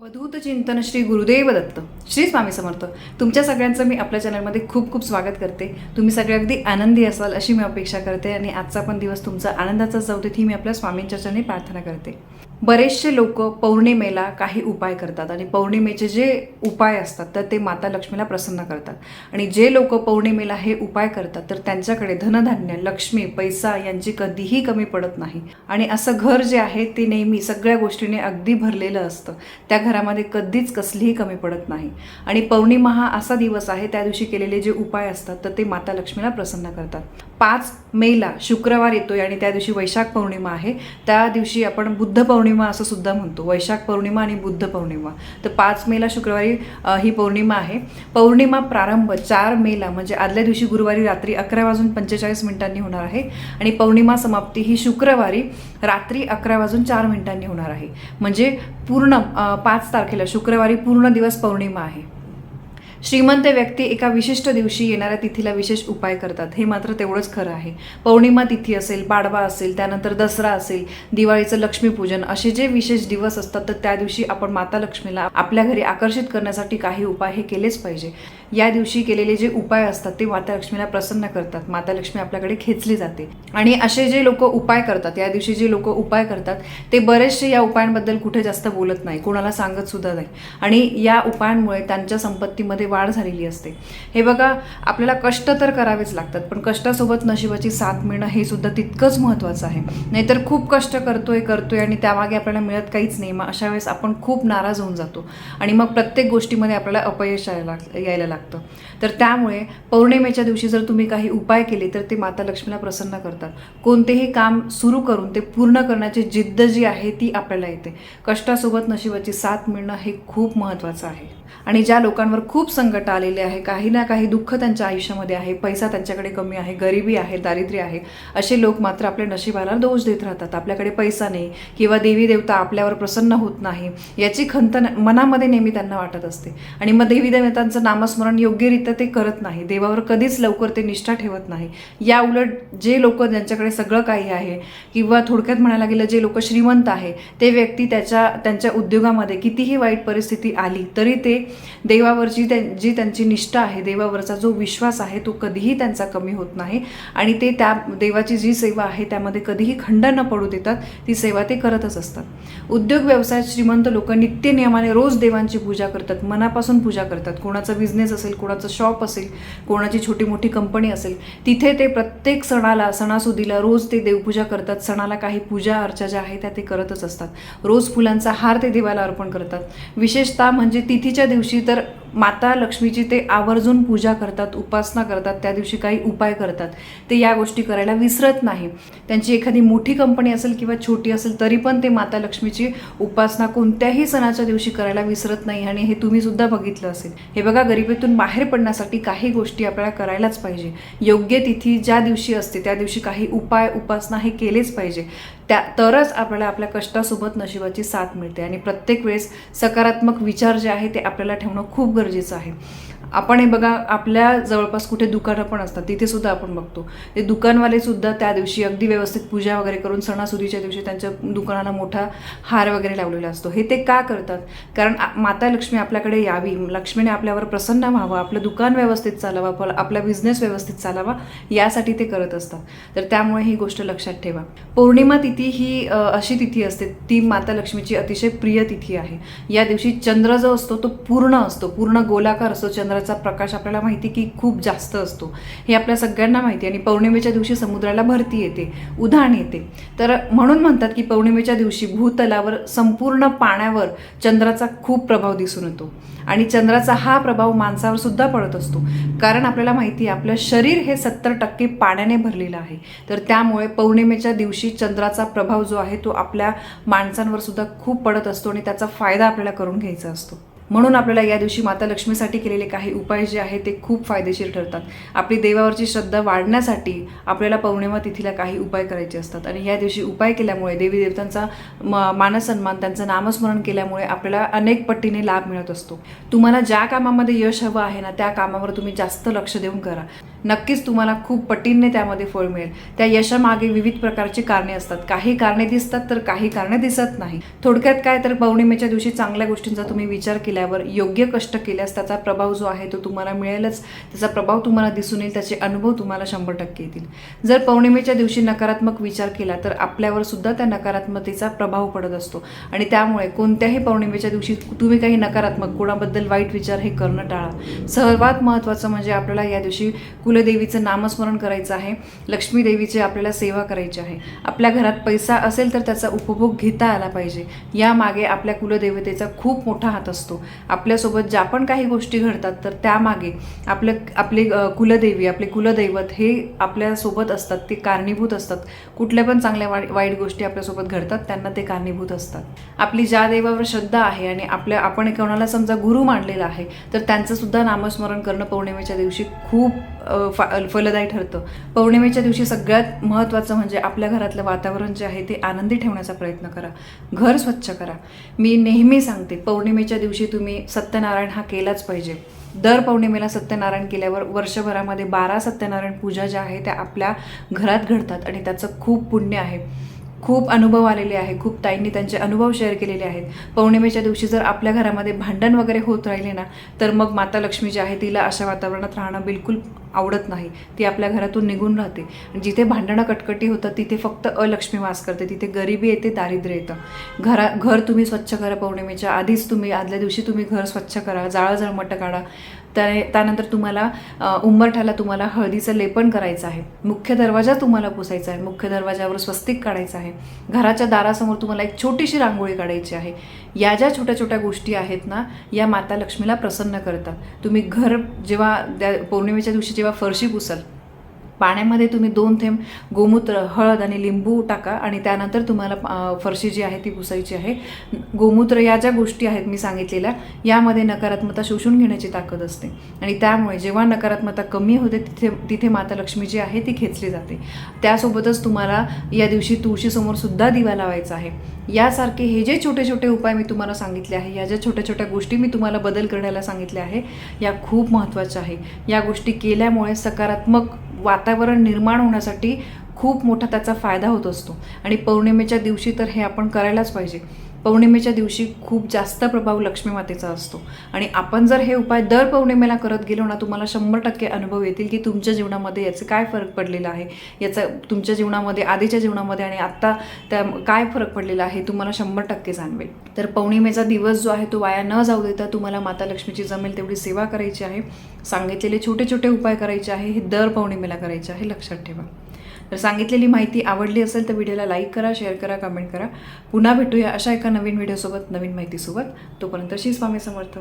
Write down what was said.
अवधूत चिंतन श्री गुरुदेव दत्त. श्री स्वामी समर्थ. तुमच्या सगळ्यांचं मी आपल्या चॅनलमध्ये खूप खूप स्वागत करते. तुम्ही सगळे अगदी आनंदी असाल अशी मी अपेक्षा करते आणि आजचा पण दिवस तुमचा आनंदाचा जाऊ देत ही मी आपल्या स्वामींच्या चरणी प्रार्थना करते. बरेचसे लोक पौर्णिमेला काही उपाय करतात आणि पौर्णिमेचे जे उपाय असतात तर ते माता लक्ष्मीला प्रसन्न करतात. आणि जे लोक पौर्णिमेला हे उपाय करतात तर त्यांच्याकडे धनधान्य लक्ष्मी पैसा यांची कधीही कमी पडत नाही. आणि असं घर जे आहे ते नेहमी सगळ्या गोष्टीने अगदी भरलेलं असतं. त्या घरामध्ये कधीच कसलीही कमी पडत नाही. आणि पौर्णिमा हा असा दिवस आहे त्या दिवशी केलेले जे उपाय असतात तर ते माता लक्ष्मीला प्रसन्न करतात. पाच मेला शुक्रवार येतोय आणि त्या दिवशी वैशाख पौर्णिमा आहे. त्या दिवशी आपण बुद्ध पौर्णिमा पौर्णिमा असं सुद्धा म्हणतो. वैशाख पौर्णिमा आणि बुद्ध पौर्णिमा. तर पाच मेला शुक्रवारी ही पौर्णिमा आहे. पौर्णिमा प्रारंभ चार मेला म्हणजे आदल्या दिवशी गुरुवारी रात्री अकरा वाजून पंचेचाळीस मिनिटांनी होणार आहे. आणि पौर्णिमा समाप्ती ही शुक्रवारी रात्री अकरा वाजून चार मिनिटांनी होणार आहे. म्हणजे पूर्ण पाच तारखेला शुक्रवारी पूर्ण दिवस पौर्णिमा आहे. श्रीमंत व्यक्ती एका विशिष्ट दिवशी येणाऱ्या तिथीला विशेष उपाय करतात. हे मात्र तेवढंच खरं आहे. पौर्णिमा तिथी असेल पाडवा असेल त्यानंतर दसरा असेल दिवाळीचं लक्ष्मीपूजन असे जे विशेष दिवस असतात तर त्या दिवशी आपण माता लक्ष्मीला आपल्या घरी आकर्षित करण्यासाठी काही उपाय हे केलेच पाहिजे. या दिवशी केलेले जे उपाय असतात ते माता लक्ष्मीला प्रसन्न करतात. माता लक्ष्मी आपल्याकडे खेचली जाते. आणि असे जे लोक उपाय करतात या दिवशी जे लोक उपाय करतात ते बरेचसे या उपायांबद्दल कुठे जास्त बोलत नाही कोणाला सांगत सुद्धा नाही. आणि या उपायांमुळे त्यांच्या संपत्तीमध्ये वाढ झालेली असते. हे बघा आपल्याला कष्ट तर करावेच लागतात पण कष्टासोबत नशिबाची साथ मिळणं हे सुद्धा तितकंच महत्त्वाचं आहे. नाहीतर खूप कष्ट करतोय करतोय आणि त्यामागे आपल्याला मिळत काहीच नाही. मग अशा वेळेस आपण खूप नाराज होऊन जातो आणि मग प्रत्येक गोष्टीमध्ये आपल्याला अपयश यायला लाग- यायला लागतं. तर त्यामुळे पौर्णिमेच्या दिवशी जर तुम्ही काही उपाय केले तर ते माता लक्ष्मीला प्रसन्न करतात. कोणतेही काम सुरू करून ते पूर्ण करण्याची जिद्द जी आहे ती आपल्याला येते. कष्टासोबत नशिबाची साथ मिळणं हे खूप महत्त्वाचं आहे. आणि ज्या लोकांवर खूप संकट आलेले आहे काही ना काही दुःख त्यांच्या आयुष्यामध्ये आहे पैसा त्यांच्याकडे कमी आहे गरिबी आहे दारिद्र्य आहे असे लोक मात्र आपल्या नशिबाला दोष देत राहतात. आपल्याकडे पैसा नाही किंवा देवी देवता आपल्यावर प्रसन्न होत नाही याची खंत मनामध्ये नेहमी त्यांना वाटत असते. आणि मग देवी देवतांचं नामस्मरण योग्यरित्या ते करत नाही. देवावर कधीच लवकर ते निष्ठा ठेवत नाही. या उलट जे लोक ज्यांच्याकडे सगळं काही आहे किंवा थोडक्यात म्हणायला गेलं जे लोक श्रीमंत आहे ते व्यक्ती त्याच्या त्यांच्या उद्योगामध्ये कितीही वाईट परिस्थिती आली तरी ते देवावरची त्यां जी त्यांची निष्ठा आहे देवावरचा जो विश्वास आहे तो कधीही त्यांचा कमी होत नाही. आणि ते त्या देवाची जी सेवा आहे त्यामध्ये कधीही खंड न पडू देतात ती सेवा ते करतच असतात. उद्योग व्यवसायात श्रीमंत लोक नित्य नियमाने रोज देवांची पूजा करतात मनापासून पूजा करतात. कोणाचा बिझनेस असेल कोणाचं शॉप असेल कोणाची छोटी मोठी कंपनी असेल तिथे ते प्रत्येक सणाला सणासुदीला रोज ते देवपूजा करतात. सणाला काही पूजा अर्चा ज्या आहे त्या ते करतच असतात. रोज फुलांचा हार ते देवाला अर्पण करतात. विशेषतः म्हणजे तिथीच्या दिवशी तर माता लक्ष्मीची ते आवर्जून पूजा करतात उपासना करतात त्या दिवशी काही उपाय करतात. ते या गोष्टी करायला विसरत नाही. त्यांची एखादी मोठी कंपनी असेल किंवा छोटी असेल तरी पण ते माता लक्ष्मीची उपासना कोणत्याही सणाच्या दिवशी करायला विसरत नाही आणि हे तुम्ही सुद्धा बघितलं असेल. हे बघा गरिबीतून बाहेर पडण्यासाठी काही गोष्टी आपल्याला करायलाच पाहिजे. योग्य तिथी ज्या दिवशी असते त्या दिवशी काही उपाय उपासना हे केलेच पाहिजे. त्या तरच आपल्याला आपल्या कष्टासोबत नशिबाची साथ मिळते. आणि प्रत्येक वेळेस सकारात्मक विचार जे आहे ते आपल्याला ठेवणं खूप गरजेचं आहे. आपण हे बघा आपल्या जवळपास कुठे दुकानं पण असतात तिथे सुद्धा आपण बघतो. ते दुकानवाले सुद्धा त्या दिवशी अगदी व्यवस्थित पूजा वगैरे करून सणासुदीच्या दिवशी त्यांच्या दुकानाला मोठा हार वगैरे लावलेला असतो. हे ते का करतात? कारण माता लक्ष्मी आपल्याकडे यावी लक्ष्मीने आपल्यावर प्रसन्न व्हावं आपलं दुकान व्यवस्थित चालावं आपलं- आपला बिझनेस व्यवस्थित चालावा यासाठी ते करत असतात. तर त्यामुळे ही गोष्ट लक्षात ठेवा. पौर्णिमा तिथी ही अशी तिथी असते ती माता लक्ष्मीची अतिशय प्रिय तिथी आहे. या दिवशी चंद्र जो असतो तो पूर्ण असतो पूर्ण गोलाकार असतो चंद्र सूर्याचा प्रकाश आपल्याला माहिती की खूप जास्त असतो. हे आपल्या सगळ्यांना माहिती आहे आणि पौर्णिमेच्या दिवशी समुद्राला भरती येते उधाण येते. तर म्हणून म्हणतात की पौर्णिमेच्या दिवशी भूतलावर संपूर्ण पाण्यावर चंद्राचा खूप प्रभाव दिसून येतो. आणि चंद्राचा हा प्रभाव माणसावर सुद्धा पडत असतो. कारण आपल्याला माहिती आहे आपलं शरीर हे सत्तर टक्के पाण्याने भरलेलं आहे. तर त्यामुळे पौर्णिमेच्या दिवशी चंद्राचा प्रभाव जो आहे तो आपल्या माणसांवर सुद्धा खूप पडत असतो आणि त्याचा फायदा आपल्याला करून घ्यायचा असतो. म्हणून आपल्याला या दिवशी माता लक्ष्मीसाठी केलेले काही उपाय जे आहेत ते खूप फायदेशीर ठरतात. आपली देवावरची श्रद्धा वाढण्यासाठी आपल्याला पौर्णिमा तिथीला काही उपाय करायचे असतात. आणि या दिवशी उपाय केल्यामुळे देवी देवतांचा म मानसन्मान त्यांचं नामस्मरण केल्यामुळे आपल्याला अनेक पट्टीने लाभ मिळत असतो. तुम्हाला ज्या कामामध्ये यश हवं आहे ना त्या कामावर तुम्ही जास्त लक्ष देऊन करा. नक्कीच तुम्हाला खूप पटींने त्यामध्ये फळ मिळेल. त्या यशामागे विविध प्रकारची कारणे असतात. काही कारणे दिसतात तर काही कारणे दिसत नाही. थोडक्यात काय तर पौर्णिमेच्या दिवशी चांगल्या गोष्टींचा तुम्ही विचार केल्यावर योग्य कष्ट केल्यास त्याचा प्रभाव जो आहे तो तुम्हाला मिळेलच. त्याचा प्रभाव तुम्हाला दिसून येईल त्याचे अनुभव तुम्हाला शंभर टक्के येतील. जर पौर्णिमेच्या दिवशी नकारात्मक विचार केला तर आपल्यावर सुद्धा त्या नकारात्मकतेचा प्रभाव पडत असतो. आणि त्यामुळे कोणत्याही पौर्णिमेच्या दिवशी तुम्ही काही नकारात्मक कोणाबद्दल वाईट विचार हे करणं टाळा. सर्वात महत्त्वाचं म्हणजे आपल्याला या दिवशी कुलदेवीचं नामस्मरण करायचं आहे लक्ष्मी देवीची आपल्याला सेवा करायची आहे. आपल्या घरात पैसा असेल तर त्याचा उपभोग घेता आला पाहिजे. यामागे आपल्या कुलदेवतेचा खूप मोठा हात असतो. आपल्यासोबत ज्या पण काही गोष्टी घडतात तर त्यामागे आपलं आपले कुलदेवी आपले कुलदैवत हे आपल्यासोबत असतात. ते कारणीभूत असतात. कुठल्या पण चांगल्या वाई- वाईट गोष्टी आपल्यासोबत घडतात त्यांना ते कारणीभूत असतात. आपली ज्या देवावर श्रद्धा आहे आणि आपल्या आपण कोणाला समजा गुरु मानलेला आहे तर त्यांचंसुद्धा नामस्मरण करणं पौर्णिमेच्या दिवशी खूप फा फलदायी ठरतं. पौर्णिमेच्या दिवशी सगळ्यात महत्त्वाचं म्हणजे आपल्या घरातलं वातावरण जे आहे ते आनंदी ठेवण्याचा प्रयत्न करा. घर स्वच्छ करा. मी नेहमी सांगते पौर्णिमेच्या दिवशी तुम्ही सत्यनारायण हा केलाच पाहिजे. दर पौर्णिमेला सत्यनारायण केल्यावर वर्षभरामध्ये बारा सत्यनारायण पूजा ज्या आहे त्या आपल्या घरात घडतात आणि त्याचं खूप पुण्य आहे. खूप अनुभव आलेले आहे खूप ताईंनी त्यांचे अनुभव शेअर केलेले आहेत. पौर्णिमेच्या दिवशी जर आपल्या घरामध्ये भांडण वगैरे होत राहिले ना तर मग माता लक्ष्मी जी आहे तिला अशा वातावरणात राहणं बिलकुल आवडत नाही. ती आपल्या घरातून निघून राहते. आणि जिथे भांडणं कटकटी होतं तिथे फक्त अलक्ष्मी वास करते. तिथे गरिबी येते दारिद्र्य येतं. घरा घर तुम्ही स्वच्छ करा पौर्णिमेच्या आधीच तुम्ही आदल्या दिवशी तुम्ही घर स्वच्छ करा जाळं जळमटं काढा. त्या त्यानंतर तुम्हाला उंबरठ्याला तुम्हाला हळदीचं लेपन करायचं आहे. मुख्य दरवाजा तुम्हाला पुसायचा आहे. मुख्य दरवाजावर स्वस्तिक काढायचं आहे. घराच्या दारासमोर तुम्हाला एक छोटीशी रांगोळी काढायची आहे. या ज्या छोट्या छोट्या गोष्टी आहेत ना या माता लक्ष्मीला प्रसन्न करतात. तुम्ही घर जेव्हा त्या पौर्णिमेच्या दिवशी जेव्हा फरशी पुसल पाण्यामध्ये तुम्ही दोन थेंब गोमूत्र हळद आणि लिंबू टाका आणि त्यानंतर तुम्हाला फरशी जी आहे ती पुसायची आहे. गोमूत्र या ज्या गोष्टी आहेत मी सांगितलेल्या यामध्ये नकारात्मकता शोषून घेण्याची ताकद असते. आणि त्यामुळे जेव्हा नकारात्मकता कमी होते तिथे तिथे माता लक्ष्मी जी आहे ती खेचली जाते. त्यासोबतच तुम्हाला या दिवशी तुळशीसमोर सुद्धा दिवा लावायचा आहे. यासारखे हे जे छोटे छोटे उपाय मी तुम्हाला सांगितले आहे या ज्या छोट्या छोट्या गोष्टी मी तुम्हाला बदल करण्याला सांगितल्या आहे या खूप महत्त्वाच्या आहे. या गोष्टी केल्यामुळे सकारात्मक वातावरण निर्माण होण्यासाठी खूप मोठा त्याचा फायदा होत असतो. आणि पौर्णिमेच्या दिवशी तर हे आपण करायलाच पाहिजे. पौर्णिमेच्या दिवशी खूप जास्त प्रभाव लक्ष्मी मातेचा असतो. आणि आपण जर हे उपाय दर पौर्णिमेला करत गेलो ना तुम्हाला शंभर टक्के अनुभव येतील की तुमच्या जीवनामध्ये याचे काय फरक पडलेला आहे. याचा तुमच्या जीवनामध्ये आधीच्या जीवनामध्ये आणि आत्ता त्या काय फरक पडलेला आहे तुम्हाला शंभर टक्के जाणवेल. तर पौर्णिमेचा दिवस जो आहे तो वाया न जाऊ देता तुम्हाला माता लक्ष्मीची जमेल तेवढी सेवा करायची आहे. सांगितलेले छोटे छोटे उपाय करायचे आहे हे दर पौर्णिमेला करायचे आहे लक्षात ठेवा. तर सांगितलेली माहिती आवडली असेल तर व्हिडिओला लाईक करा शेअर करा कमेंट करा. पुन्हा भेटूया अशा एका नवीन व्हिडिओसोबत नवीन माहितीसोबत. तोपर्यंत श्री स्वामी समर्थ.